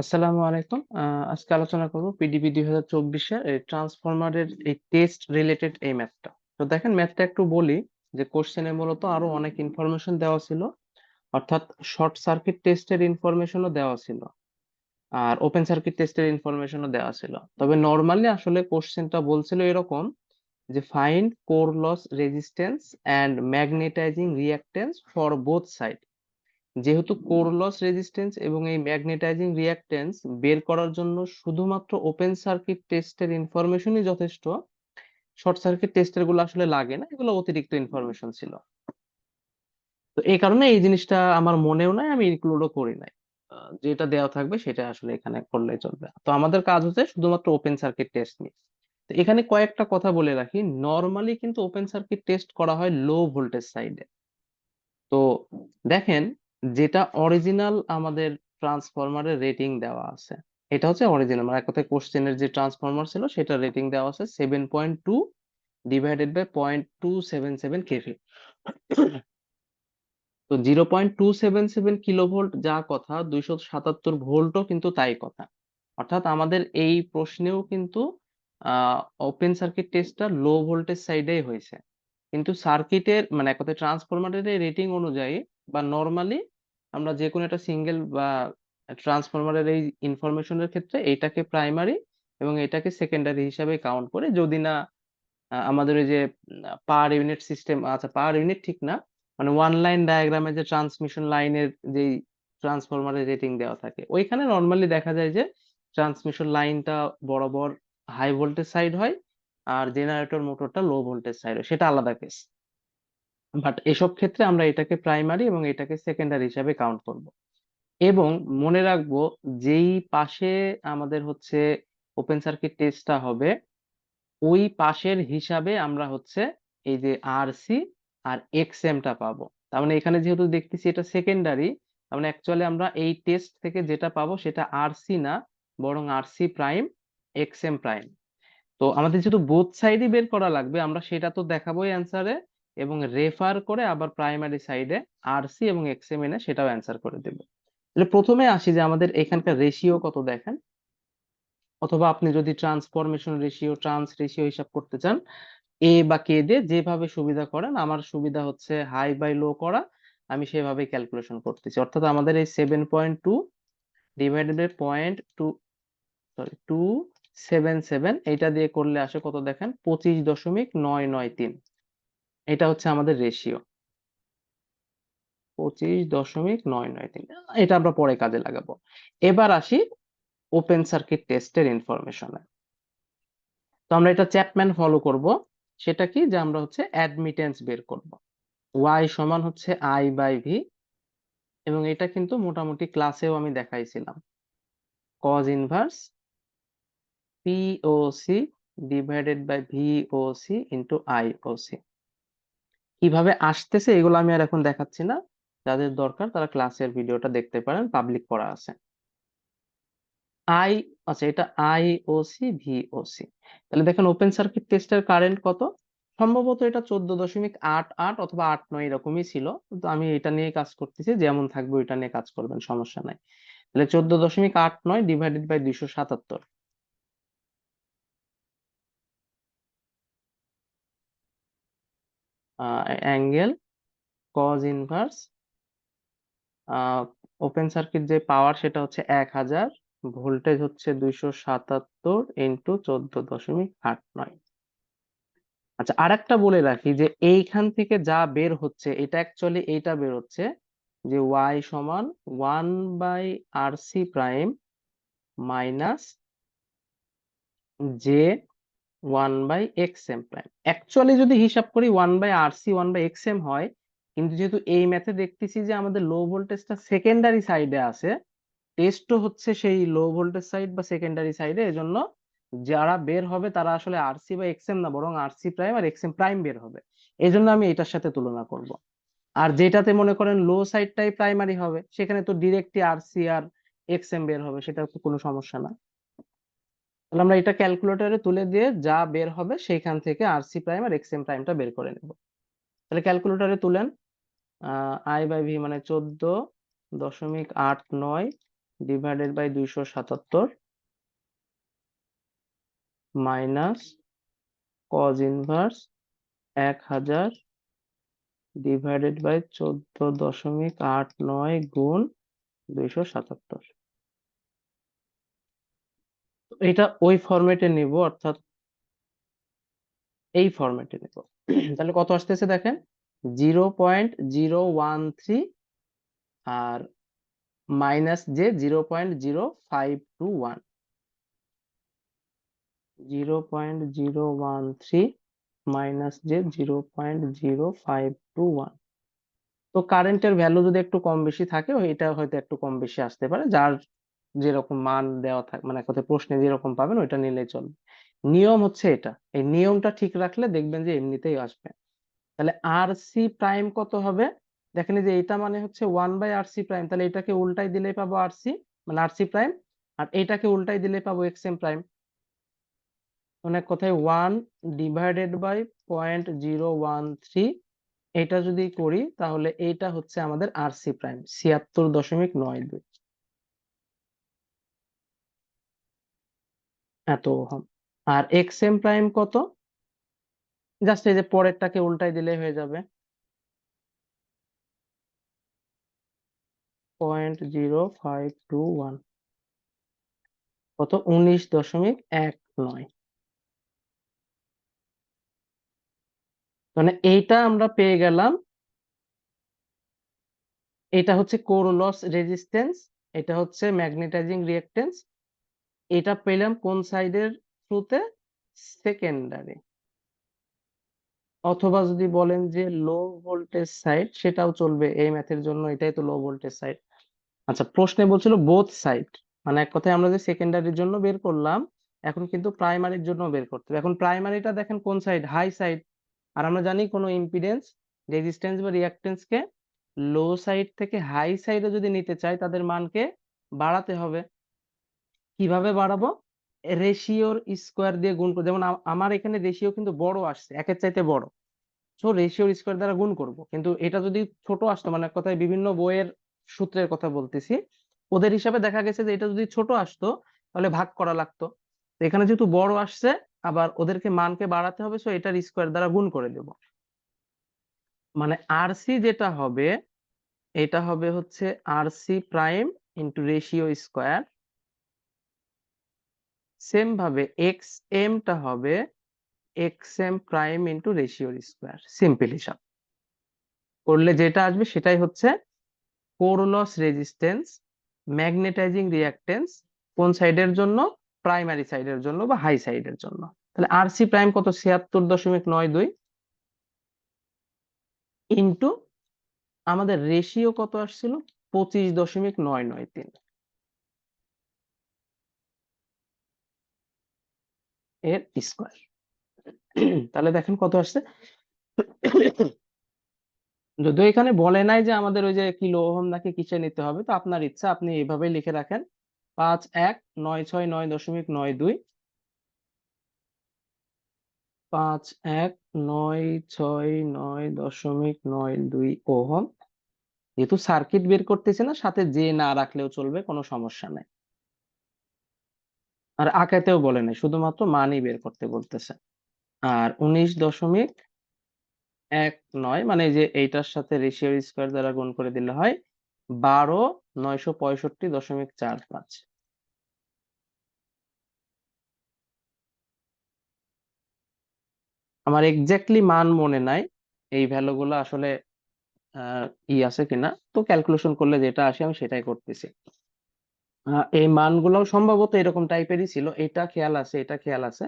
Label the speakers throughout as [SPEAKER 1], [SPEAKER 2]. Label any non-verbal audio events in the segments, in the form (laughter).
[SPEAKER 1] আসসালামু আলাইকুম। আজকে আলোচনা করব পিডিবি দুই হাজার চব্বিশের এই ট্রান্সফরমারের এই টেস্ট রিলেটেড এই ম্যাথটা তো দেখেন ম্যাথটা একটু বলি যে কোশ্চেনে মূলত আরও অনেক ইনফরমেশন দেওয়া ছিল। অর্থাৎ শর্ট সার্কিট টেস্টের ইনফরমেশনও দেওয়া ছিল আর ওপেন সার্কিট টেস্টের ইনফরমেশনও দেওয়া ছিল। তবে নর্মালি আসলে কোশ্চেনটা বলছিল এরকম যে find core loss resistance and magnetising reactance for both side যেহেতু কোর লস রেজিস্ট্যান্স এবং এই ম্যাগনেটাইজিং রিঅ্যাকট্যান্স বের করার জন্য শুধুমাত্র ওপেন সার্কিট টেস্টের ইনফরমেশনই যথেষ্ট। শর্ট সার্কিট টেস্টেরগুলো আসলে লাগে না এগুলো অতিরিক্ত ইনফরমেশন ছিল। তো এই কারণে এই জিনিসটা আমার মনেও নাই আমি ইনক্লুডও করি নাই। যেটা দেওয়া থাকবে সেটা আসলে এখানে করলে চলবে। তো আমাদের কাজ হচ্ছে শুধুমাত্র ওপেন সার্কিট টেস্ট নিয়ে। তো এখানে কয়েকটা কথা বলে রাখি। নর্মালি কিন্তু ওপেন সার্কিট টেস্ট করা হয় লো ভোল্টেজ সাইডে। তো দেখেন যেটা অরিজিনাল আমাদের ট্রান্সফরমারের রেটিং দেওয়া আছে। এটা হচ্ছে অরিজিনাল মানে এক কথায় কোশ্চেনের যে ট্রান্সফরমার ছিল, সেটা রেটিং দেওয়া আছে seven point two divided by point two seven seven KV তো zero point two seven seven kilovolt যা কথা, দুইশো সাতাত্তর ভোল্টও কিন্তু তাই কথা। অর্থাৎ আমাদের এই প্রশ্নেও কিন্তু ওপেন সার্কিট টেস্টটা লো ভোল্টেজ সাইডেই হয়েছে। কিন্তু সার্কিটের মানে এক কথায় ট্রান্সফরমারের রেটিং অনুযায়ী বা নর্মালি আমরা যে কোনো একটা সিঙ্গেল বা ট্রান্সফরমারের এই ইনফরমেশনের ক্ষেত্রে এইটাকে প্রাইমারি এবং এটাকে সেকেন্ডারি হিসাবে কাউন্ট করে যদি না আহ, আমাদের ওই যে পার ইউনিট সিস্টেম আচ্ছা পার ইউনিট ঠিক না মানে ওয়ান লাইন ডায়াগ্রামে যে ট্রান্সমিশন লাইনের যেই ট্রান্সফরমারের রেটিং দেওয়া থাকে ওইখানে নর্মালি দেখা যায় যে ট্রান্সমিশন লাইনটা বরাবর হাই ভোল্টেজ সাইড হয় আর জেনারেটর মোটরটা লো ভোল্টেজ সাইড হয় সেটা আলাদা কেস বাট এসব ক্ষেত্রে আমরা এটাকে প্রাইমারি এবং এটাকে সেকেন্ডারি হিসাবে কাউন্ট করব। এবং মনে রাখব যেই পাশে আমাদের হচ্ছে ওপেন সার্কিট টেস্টটা হবে, ওই পাশের হিসাবে আমরা হচ্ছে এই যে আর সি আর এক্সএমটা পাবো। তার মানে এখানে যেহেতু দেখতেছি এটা সেকেন্ডারি তার মানে অ্যাকচুয়ালি আমরা এই টেস্ট থেকে যেটা পাবো সেটা আরসি না, বরং R C prime XM prime তো আমাদের যেহেতু বোথ সাইডই বের করা লাগবে, আমরা সেটা তো দেখাবোই অ্যান্সারে এবং রেফার করে আবার প্রাইমারি সাইডে আরসি এবং এক্সএম এনে সেটাও অ্যান্সার করে দেবে। তাহলে প্রথমে আসি যে আমাদের এখানকার রেশিও কত দেখেন? অথবা আপনি যদি ট্রান্সফরমেশন রেশিও ট্রান্স রেশিও হিসাব করতে চান এ বা কে দিয়ে যেভাবে সুবিধা করেন, আমার সুবিধা হচ্ছে হাই বাই লো করা, আমি সেভাবে ক্যালকুলেশন করতেছি। অর্থাৎ আমাদের এই seven point two divided by point two sorry two seven seven এইটা দিয়ে করলে আসে কত দেখেন? পঁচিশ দশমিক নয় নয় তিন। এটা হচ্ছে আমাদের রেশিও পঁচিশ দশমিক নয় নয় তিন। এটা আমরা পরে কাজে লাগাবো। এবার আসি ওপেন সার্কিট টেস্টের ইনফরমেশনে তো আমরা এটা চ্যাপম্যান ফলো করব। সেটা কি? যে আমরা হচ্ছে অ্যাডমিটেন্স বের করব। ওয়াই সমান হচ্ছে আই বাই ভি এবং এটা কিন্তু মোটামুটি ক্লাসেও আমি দেখাইছিলাম। Cos inverse POC divided by VOC into IOC কীভাবে আসতেছে এগুলো আমি আর এখন দেখাচ্ছি না। যাদের দরকার তারা ক্লাসের ভিডিওটা দেখতে পারেন, পাবলিক করা আছে। আই আচ্ছা এটা আইওসি ভিওসি তাহলে দেখেন ওপেন সার্কিট টেস্টের কারেন্ট কত? সম্ভবত এটা চোদ্দ দশমিক আট আট অথবা আট নয় এরকমই ছিল। তো আমি এটা নিয়ে কাজ করতেছি, যেমন থাকবে ওইটা নিয়ে কাজ করবেন, সমস্যা নাই। তাহলে চোদ্দ দশমিক আট নয় ডিভাইডেড বাই দুইশো সাতাত্তর। Angle cos inverse open circuit যে পাওয়ার সেটা হচ্ছে এক হাজার ভোল্টেজ হচ্ছে দুইশো সাতাত্তর ইন্টু চোদ্দ দশমিক আট নয়। আচ্ছা আর একটা বলে রাখি যে এইখান থেকে যা বের হচ্ছে, এটা অ্যাকচুয়ালি এইটা বের হচ্ছে যে ওয়াই সমান one by R C prime minus J one by X M prime. Actually যদি হিসাব করি one by R C one by X M হয়, কিন্তু যেহেতু এই ম্যাথে দেখতেছি যে আমাদের লো ভোল্টেজটা সেকেন্ডারি সাইডে আছে টেস্টও হচ্ছে সেই লো ভোল্টেজ সাইড বা সেকেন্ডারি সাইডে এজন্য যারা বের হবে তারা আসলে আরসি বা এক্সএম না, বরং আরসি প্রাইম আর এক্সএম প্রাইম বের হবে। এই জন্য আমি এটার সাথে তুলনা করব। আর যেটাতে মনে করেন লো সাইডটাই প্রাইমারি হবে, সেখানে তো ডিরেক্টলি আরসি আর এক্সএম বের হবে সেটা তো কোনো সমস্যা না। তাহলে আমরা এটা ক্যালকুলেটরে তুলে দিয়ে যা বের হবে সেইখান থেকে আরসি প্রাইম আর এক্সএম প্রাইমটা বের করে নেব। তাহলে ক্যালকুলেটরে তুলেন আই বাই ভি মানে চোদ্দ দশমিক আট নয় ডিভাইডেড বাই দুইশো সাতাত্তর মাইনাস কজ ইনভার্স এক হাজার ডিভাইডেড বাই চোদ্দ দশমিক আট নয় গুণ দুইশো সাতাত্তর। এটা ওই ফরম্যাটে নিব, অর্থাৎ এই ফরম্যাটে নেব। (clears throat) তাহলে কত আসতেছে দেখেন? Zero point zero one three আর মাইনাস যে zero point zero five two one. Zero point zero one three minus যে zero point zero five two one. তো কারেন্টের ভ্যালু যদি একটু কম বেশি থাকে, এটা হয়তো একটু কম বেশি আসতে পারে, যার যেরকম মান দেওয়া থাকে মানে কোথায় প্রশ্নে যেরকম পাবেন ওইটা নিলেই চলবে। নিয়ম হচ্ছে এটা, এই নিয়মটা ঠিক রাখলে দেখবেন যে এমনিতেই আসবে। তাহলে আর সি প্রাইম কত হবে? দেখেন যে এটা মানে হচ্ছে one by R C prime তাহলে এটাকে উল্টাই দিলেই পাবো আর সি মানে আর সি প্রাইম আর এটাকে উল্টাই দিলে পাবো এক্স এম প্রাইম অনেক কথায় one divided by point zero one three এটা যদি করি তাহলে এইটা হচ্ছে আমাদের আর সি প্রাইম ছিয়াত্তর দশমিক নয় দুই। এত ওহম আর এক্স এম প্রাইম কত? জাস্ট এই যে পরেরটাকে উল্টাই দিলে হয়ে যাবে। Point zero five two one কত? উনিশ দশমিক এক নয়। মানে এইটা আমরা পেয়ে গেলাম। এটা হচ্ছে কোর লস রেজিস্ট্যান্স, এটা হচ্ছে ম্যাগনেটাইজিং রিঅ্যাকটেন্স এটা পেলাম কোন সাইডের থ্রুতে সেকেন্ডারি অথবা যদি বলেন যে লো ভোল্টেজ সাইড সেটাও চলবে এই ম্যাথের জন্য, এটাই তো লো ভোল্টেজ সাইড আচ্ছা প্রশ্নে বলছিল বোথ সাইড মানে এক কথায় আমরা যে সেকেন্ডারির জন্য বের করলাম, এখন কিন্তু প্রাইমারির জন্য বের করতে হবে। এখন প্রাইমারিটা দেখেন কোন সাইড হাই সাইড আর আমরা জানি কোনো ইম্পিডেন্স রেজিস্ট্যান্স বা রিঅ্যাকটেন্স কে লো সাইড থেকে হাই সাইডে যদি নিতে চাই, তাদের মানকে বাড়াতে হবে। কীভাবে বাড়াবো? রেশিওর স্কোয়ার দিয়ে গুণ করে, যেমন আমার এখানে রেশিও কিন্তু বড় আসছে, একের চাইতে বড়। সো রেশিওর স্কোয়ার দ্বারা গুণ করব। কিন্তু এটা যদি ছোট আসতো মানে কথায় বিভিন্ন বইয়ের সূত্রের কথা বলতেছি, ওদের হিসাবে দেখা গেছে যে এটা যদি ছোট আসতো, তাহলে ভাগ করা লাগতো। এখানে যেহেতু বড় আসছে, আবার ওদেরকে মানকে বাড়াতে হবে সো এটার স্কোয়ার দ্বারা গুণ করে দেব। মানে আরসি যেটা হবে, এটা হবে হচ্ছে RC prime into ratio square same ভাবে এক্স এমটা হবে এক্স এম প্রাইম ইন্টু রেশিওর স্কোয়ার সিম্পল হিসাব। করলে যেটা আসবে সেটাই হচ্ছে core loss resistance magnetizing reactance কোন সাইডের জন্য? প্রাইমারি সাইডের জন্য বা হাই সাইডের জন্য। তাহলে আরসি প্রাইম কত? ছিয়াত্তর দশমিক নয় দুই। ইন্টু আমাদের রেশিও কত আসছিল? পঁচিশ দশমিক নয় নয় তিন। এর স্কোয়ার। তাহলে দেখেন কত আসছে। যদিও এখানে বলে নাই যে আমাদের ওই যে কিলো ওহম নাকি কিসে নিতে হবে, তো আপনার ইচ্ছা, আপনি এইভাবেই লিখে রাখেন। পাঁচ, এক, নয়, ছয়, নয় দশমিক নয় দুই। পাঁচ, এক, নয়, ছয়, নয় দশমিক নয় দুই ওহম। যেহেতু সার্কিট বের করতেছে না, সাথে যে না রাখলেও চলবে, কোনো সমস্যা নাই। আর আঁকাতেও বলে নাই, শুধুমাত্র মানই বের করতে বলতেছে। আর উনিশ দশমিক এক নয় মানে যে এইটার সাথে রেশিও স্কোয়ার দ্বারা গুণ করে দিলে হয় বারো নয়শো পঁয়ষট্টি দশমিক চার পাঁচ। আমার এক্স্যাক্টলি মান মনে নাই, এই ভ্যালু গুলো আসলে ই আছে কিনা, তো ক্যালকুলেশন করলে যেটা আসে আমি সেটাই করতেছি। আহ, এই মানগুলোও সম্ভবত এরকম টাইপেরই ছিল। এটা খেয়াল আছে এটা খেয়াল আছে।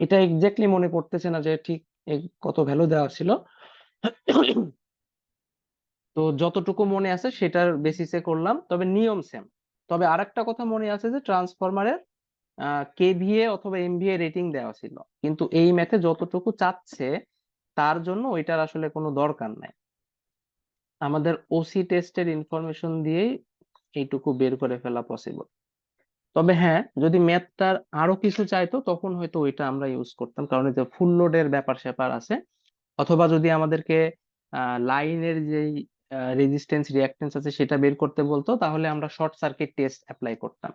[SPEAKER 1] এটা এক্স্যাক্টলি মনে পড়তেছে না যে ঠিক কত ভ্যালু দেওয়া ছিল। তো যতটুকু মনে আছে সেটার বেসিসে করলাম। তবে নিয়ম সেম তবে আরেকটা কথা মনে আছে যে ট্রান্সফরমারের কেভিএ অথবা এমভিএ রেটিং দেওয়া ছিল। কিন্তু এই ম্যাথে যতটুকু চাচ্ছে তার জন্য ওইটার আসলে কোনো দরকার নাই। আমাদের ওসি টেস্টের ইনফরমেশন দিয়েই এইটুকু বের করে ফেলা পসিবল তবে হ্যাঁ যদি ম্যাথটার আরও কিছু চাইতো, তখন হয়তো ওইটা আমরা ইউজ করতাম। কারণ যে ফুল লোডের ব্যাপার স্যাপার আছে। অথবা যদি আমাদেরকে লাইনের যেই রেজিস্ট্যান্স রিঅ্যাকট্যান্স আছে, সেটা বের করতে বলতো, তাহলে আমরা শর্ট সার্কিট টেস্ট অ্যাপ্লাই করতাম।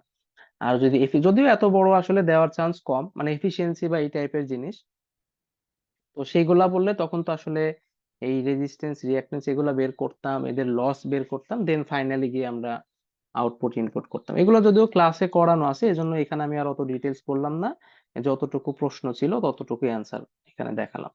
[SPEAKER 1] আর যদি যদিও এত বড় আসলে দেওয়ার চান্স কম মানে এফিসিয়েন্সি বা এই টাইপের জিনিস। তো সেইগুলা বললে তখন তো আসলে এই রেজিস্ট্যান্স রিঅ্যাকট্যান্স এগুলা বের করতাম, এদের লস বের করতাম দেন ফাইনালি গিয়ে আমরা আউটপুট ইনপুট করতাম। এগুলো যদিও ক্লাসে করানো আছে, এজন্য এখানে আমি আর অত ডিটেলস বললাম না। যতটুকু প্রশ্ন ছিল ততটুকু অ্যান্সার এখানে দেখালাম।